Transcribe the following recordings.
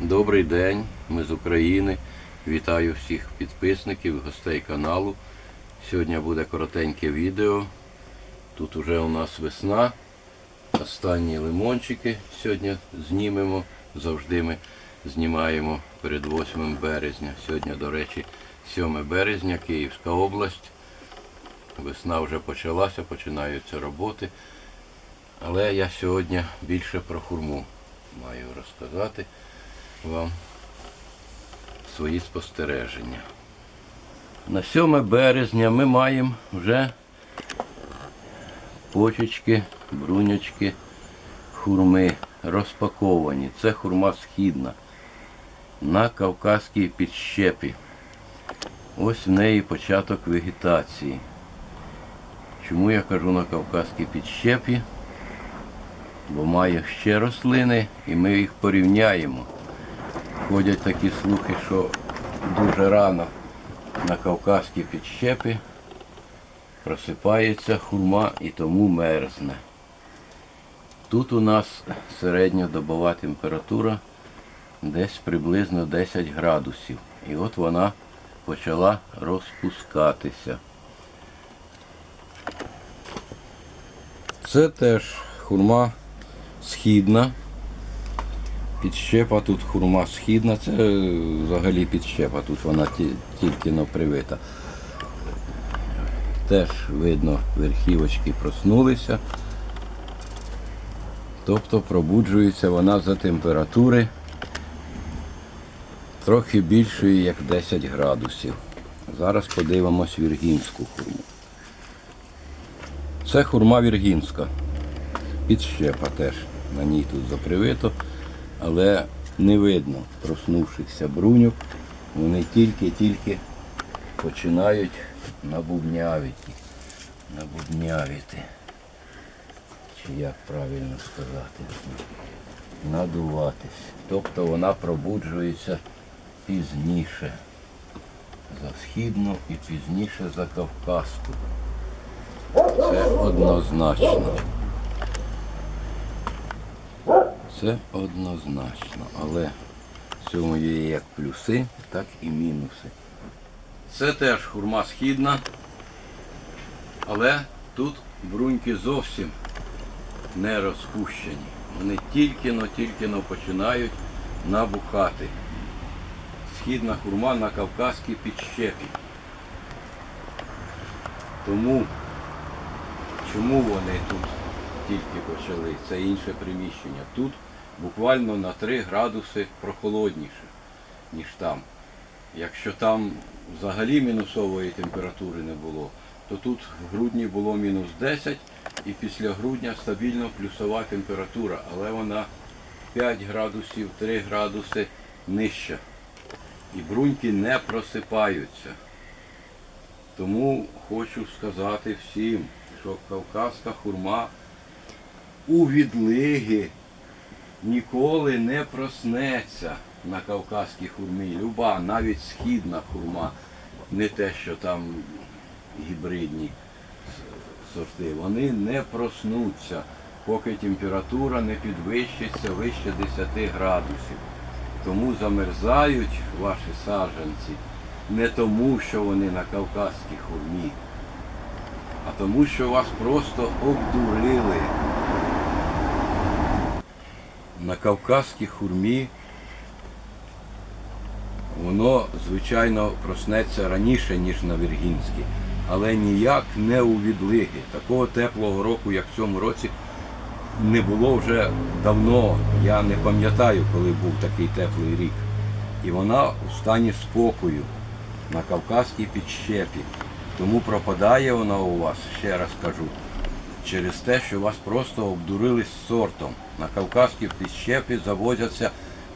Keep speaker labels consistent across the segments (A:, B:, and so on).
A: Добрий день, ми з України. Вітаю всіх підписників, гостей каналу. Сьогодні буде коротеньке відео. Тут уже у нас весна. Останні лимончики сьогодні знімемо. Завжди ми знімаємо перед 8 березня. Сьогодні, до речі, 7 березня, Київська область. Весна вже почалася, починаються роботи. Але я сьогодні більше про хурму маю розказати вам свої спостереження. На 7 березня ми маємо вже почечки, брунячки, хурми розпаковані. Це хурма східна на Кавказькій підщепі. Ось в неї початок вегетації. Чому я кажу на Кавказькій підщепі? Бо має ще рослини і ми їх порівняємо. Ходять такі слухи, що дуже рано на Кавказькій підщепі просипається хурма і тому мерзне. Тут у нас середньодобова температура десь приблизно 10 градусів. І от вона почала розпускатися. Це теж хурма східна. Підщепа тут хурма східна, це е, взагалі підщепа, тут вона тільки привита. Теж видно, верхівочки проснулися. Тобто пробуджується вона за температури трохи більшої, як 10 градусів. Зараз подивимось віргінську хурму. Це хурма віргінська. Підщепа теж на ній тут запривито, але не видно проснувшихся бруньок. Вони тільки-тільки починають набубнявіти. Набубнявіти. Чи як правильно сказати? Надуватись. Тобто вона пробуджується пізніше за східну і пізніше за Кавказку. Це однозначно. Це однозначно, але в цьому є як плюси, так і мінуси. Це теж хурма східна, але тут бруньки зовсім не розпущені. Вони тільки-но, тільки-но починають набухати. Східна хурма на Кавказькій підщепі. Тому чому вони тут тільки почали? Це інше приміщення. Тут буквально на 3 градуси прохолодніше, ніж там. Якщо там взагалі мінусової температури не було, то тут в грудні було мінус 10 і після грудня стабільно плюсова температура, але вона 5 градусів, 3 градуси нижча. І бруньки не просипаються. Тому хочу сказати всім, що кавказька хурма у відлиги ніколи не проснеться на кавказькій хурмі. Люба, навіть східна хурма, не те, що там гібридні сорти, вони не проснуться, поки температура не підвищиться вище 10 градусів. Тому замерзають ваші саджанці не тому, що вони на кавказькій хурмі, а тому, що вас просто обдурили. На кавказькій хурмі воно, звичайно, проснеться раніше, ніж на Віргінській, але ніяк не у відлиги. Такого теплого року, як в цьому році, не було вже давно. Я не пам'ятаю, коли був такий теплий рік. І вона у стані спокою на Кавказькій підщепі. Тому пропадає вона у вас, ще раз кажу, через те, що вас просто обдурили з сортом. На Кавказькій підщепі завозяться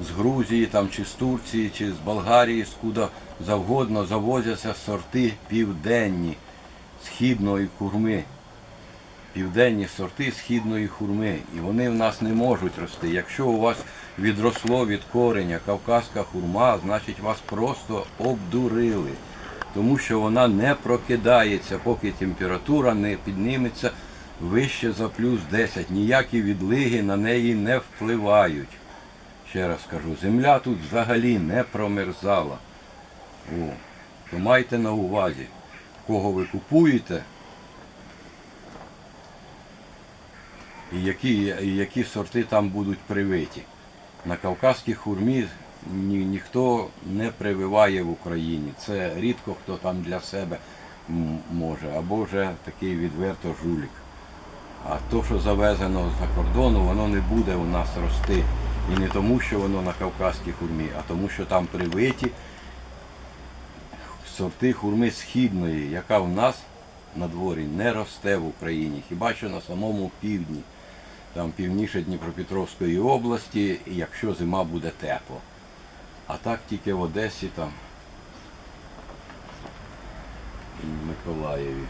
A: з Грузії там, чи з Турції, чи з Болгарії, з куди завгодно завозяться сорти південні східної курми. Південні сорти східної хурми. І вони в нас не можуть рости. Якщо у вас відросло від кореня кавказька хурма, значить вас просто обдурили. Тому що вона не прокидається, поки температура не підніметься вище за плюс 10. Ніякі відлиги на неї не впливають. Ще раз кажу, земля тут взагалі не промерзала. О, то майте на увазі, кого ви купуєте і які, і які сорти там будуть привиті. На кавказькій хурмі ні, ніхто не прививає в Україні. Це рідко хто там для себе може, або вже такий відверто жулік. А то, що завезено за кордону, воно не буде у нас рости. І не тому, що воно на кавказькій хурмі, а тому, що там привиті сорти хурми східної, яка в нас на дворі не росте в Україні, хіба що на самому півдні, там півніше Дніпропетровської області, якщо зима буде тепло. А так тільки в Одесі там і в Миколаєві.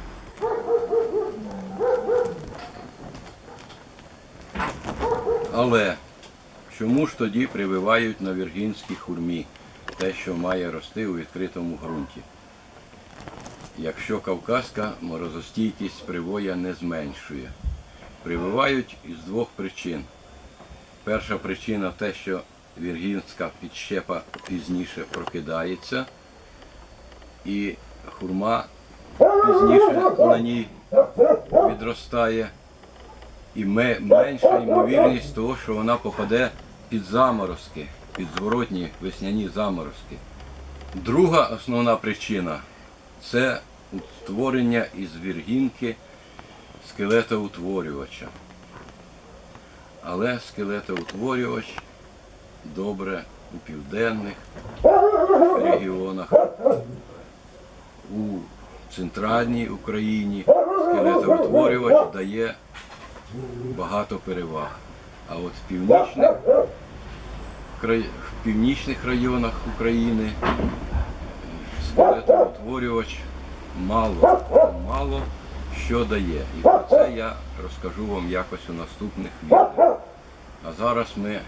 A: Але чому ж тоді прививають на віргінській хурмі те, що має рости у відкритому ґрунті? Якщо кавказька морозостійкість привоя не зменшує. Прививають із двох причин. Перша причина те, що віргінська підщепа пізніше прокидається, і хурма пізніше на ній відростає. І ме- менша ймовірність того, що вона попаде під заморозки, під зворотні весняні заморозки. Друга основна причина це утворення із віргінки скелетоутворювача. Але скелетоутворювач добре у південних регіонах, у центральній Україні скелетоутворювач дає багато переваг. А от в північних, в північних районах України е, скелетоутворювач мало, мало що дає. І про це я розкажу вам якось у наступних відео. А зараз ми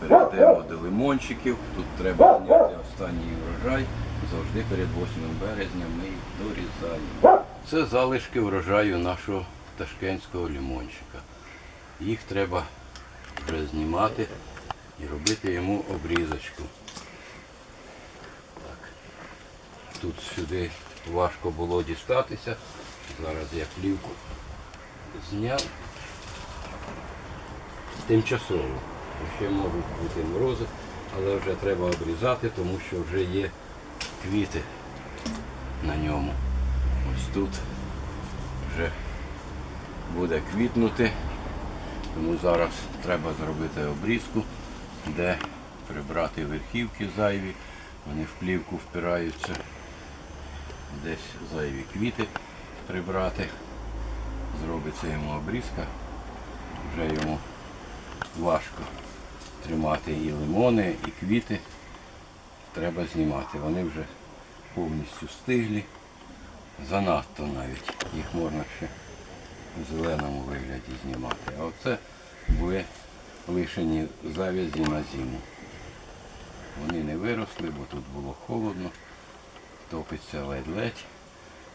A: перейдемо до лимончиків. Тут треба зняти останній врожай. Завжди перед 8 березня ми їх дорізаємо. Це залишки врожаю нашого ташкентського лимончика. Їх треба вже знімати і робити йому обрізочку. Так. Тут сюди важко було дістатися. Зараз я плівку зняв. Тимчасово. Ще можуть бути морози, але вже треба обрізати, тому що вже є квіти на ньому. Ось тут вже буде квітнути, тому зараз треба зробити обрізку, де прибрати верхівки зайві, вони в плівку впираються, десь зайві квіти прибрати. Зробиться йому обрізка, вже йому важко тримати і лимони, і квіти. Треба знімати. Вони вже повністю стиглі. Занадто навіть. Їх можна ще зеленому вигляді знімати. А оце були лишені завязі на зиму. Вони не виросли, бо тут було холодно, топиться ледь-ледь,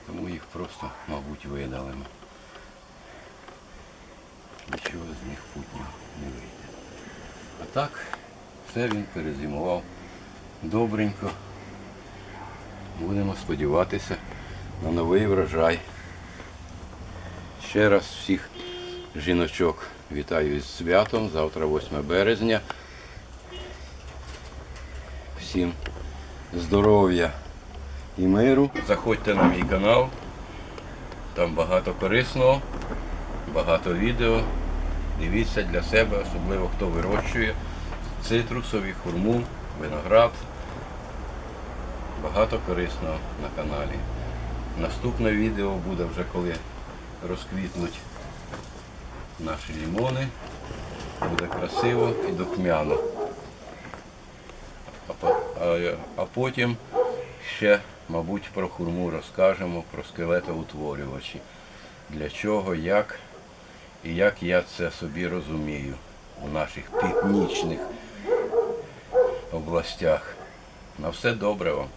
A: тому їх просто, мабуть, видалимо. Нічого з них путнього не вийде. А так, все він перезимував добренько. Будемо сподіватися на новий врожай. Ще раз всіх жіночок вітаю із святом. Завтра 8 березня. Всім здоров'я і миру. Заходьте на мій канал. Там багато корисного, багато відео. Дивіться для себе, особливо хто вирощує цитрусові, хурму, виноград. Багато корисного на каналі. Наступне відео буде вже коли розквітнуть наші лімони. Буде красиво і а, а потім ще, мабуть, про хурму розкажемо, про скелетоутворювачі. Для чого, як і як я це собі розумію у наших північних областях. На все добре вам.